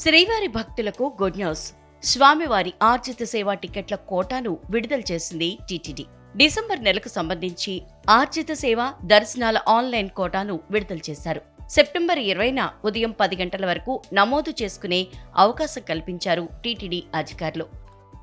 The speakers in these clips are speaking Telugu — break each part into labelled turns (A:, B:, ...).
A: శ్రీవారి భక్తులకు గుడ్ న్యూస్. స్వామివారి ఆర్జిత సేవా టికెట్ల కోటాను విడుదల చేసింది టీటీడీ. డిసెంబర్ నెలకు సంబంధించి ఆర్జిత సేవ దర్శనాల ఆన్లైన్ కోటాను విడుదల చేశారు. సెప్టెంబర్ ఇరవైన ఉదయం పది గంటల వరకు నమోదు చేసుకునే అవకాశం కల్పించారు టీటీడీ అధికారులు.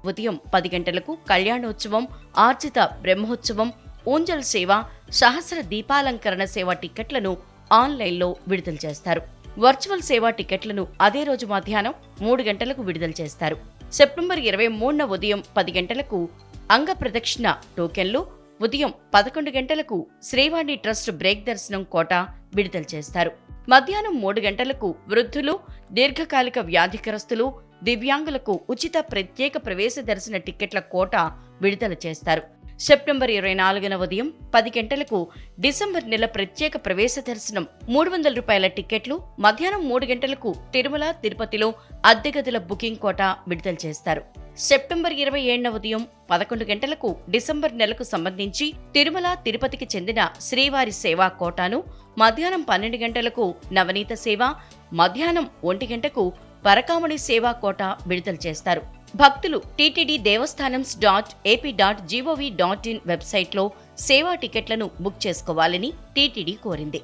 A: ఉదయం పది గంటలకు కళ్యాణోత్సవం ఆర్జిత బ్రహ్మోత్సవం ఊంజల్ సేవ సహస్ర దీపాలంకరణ సేవ టిక్కెట్లను ఆన్లైన్లో విడుదల చేస్తారు. వర్చువల్ సేవా టికెట్లను అదే రోజు మధ్యాహ్నం మూడు గంటలకు విడుదల చేస్తారు. సెప్టెంబర్ ఇరవై మూడున ఉదయం పది గంటలకు అంగ ప్రదక్షిణ టోకెన్లు ఉదయం పదకొండు గంటలకు శ్రీవాణి ట్రస్ట్ బ్రేక్ దర్శనం కోట విడుదల చేస్తారు. మధ్యాహ్నం మూడు గంటలకు వృద్ధులు దీర్ఘకాలిక వ్యాధిగ్రస్తులు దివ్యాంగులకు ఉచిత ప్రత్యేక ప్రవేశ దర్శన టిక్కెట్ల కోట విడుదల చేస్తారు. సెప్టెంబర్ ఇరవై నాలుగున ఉదయం పది గంటలకు డిసెంబర్ నెల ప్రత్యేక ప్రవేశ దర్శనం. మూడు వందల రూపాయల టిక్కెట్లు మధ్యాహ్నం మూడు గంటలకు తిరుమల తిరుపతిలో అద్దె గదుల బుకింగ్ కోట విడుదల చేస్తారు. సెప్టెంబర్ ఇరవై ఏడున ఉదయం పదకొండు గంటలకు డిసెంబర్ నెలకు సంబంధించి తిరుమల తిరుపతికి చెందిన శ్రీవారి సేవా కోటాను మధ్యాహ్నం పన్నెండు గంటలకు నవనీత సేవ మధ్యాహ్నం ఒంటి గంటకు పరకామణి సేవా కోట విడుదల చేస్తారు. భక్తులు TTD devasthanams dot AP dot gov dot in వెబ్సైట్లో సేవా టికెట్లను బుక్ చేసుకోవాలని టీటీడీ కోరింది.